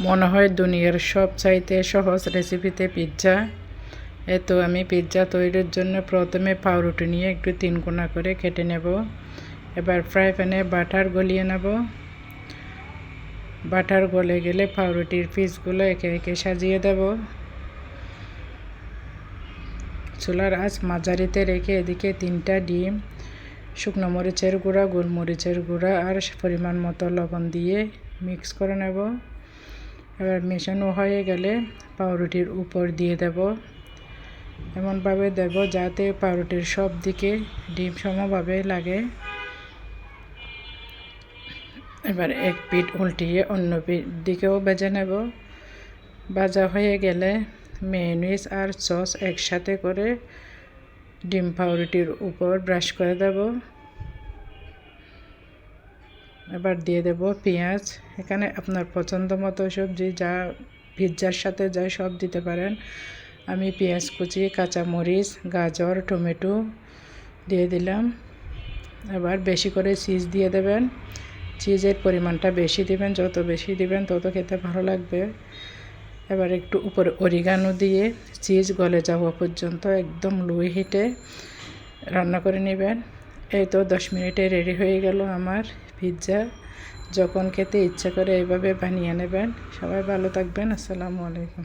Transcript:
মনে হয় দুনিয়ার সব চাইতে সহজ রেসিপিতে পিৎজা এ আমি পিৎজা তৈরির জন্য প্রথমে পাউরুটি নিয়ে একটু তিন কোনা করে কেটে নেব। এবার ফ্রাই প্যানে বাটার গলিয়ে নেব। বাটার গলে গেলে পাউরুটির পিসগুলো একে একে সাজিয়ে দেব। চুলার আঁচ মাঝারিতে রেখে এদিকে তিনটা ডিম, শুকনো মরিচের গুঁড়া, গোলমরিচের গুঁড়া আর পরিমাণ মতো লবণ দিয়ে মিক্স করে নেব। এবার মেশানো হয়ে গেলে পাউরুটির উপর দিয়ে দেব। এমনভাবে দেব যাতে পাউরুটির সব দিকে ডিম সমভাবে লাগে। এবার এক পিঠ উল্টিয়ে অন্য পিঠ দিকেও বেজে নেব। ভাজা হয়ে গেলে মেয়নিজ আর সস একসাথে করে ডিম পাউরুটির উপর ব্রাশ করে দেব। এবার দিয়ে দেব পেঁয়াজ। এখানে আপনার পছন্দ মতো সবজি যা পিৎজার সাথে যা সব দিতে পারেন। আমি পেঁয়াজ কুচি, কাঁচামরিচ, গাজর, টমেটো দিয়ে দিলাম। এবার বেশি করে চিজ দিয়ে দেবেন। চিজের পরিমাণটা বেশি দিবেন। যত বেশি দিবেন, তত খেতে ভালো লাগবে। এবার একটু উপরে অরিগানো দিয়ে চিজ গলে যাওয়া পর্যন্ত একদম লো হিটে রান্না করে নেবেন। এই তো দশ মিনিটে রেডি হয়ে গেল আমার পিৎজা। যখন খেতে ইচ্ছা করে এইভাবে বানিয়ে নেবেন, সবাই ভালো থাকবেন, আসসালামু আলাইকুম।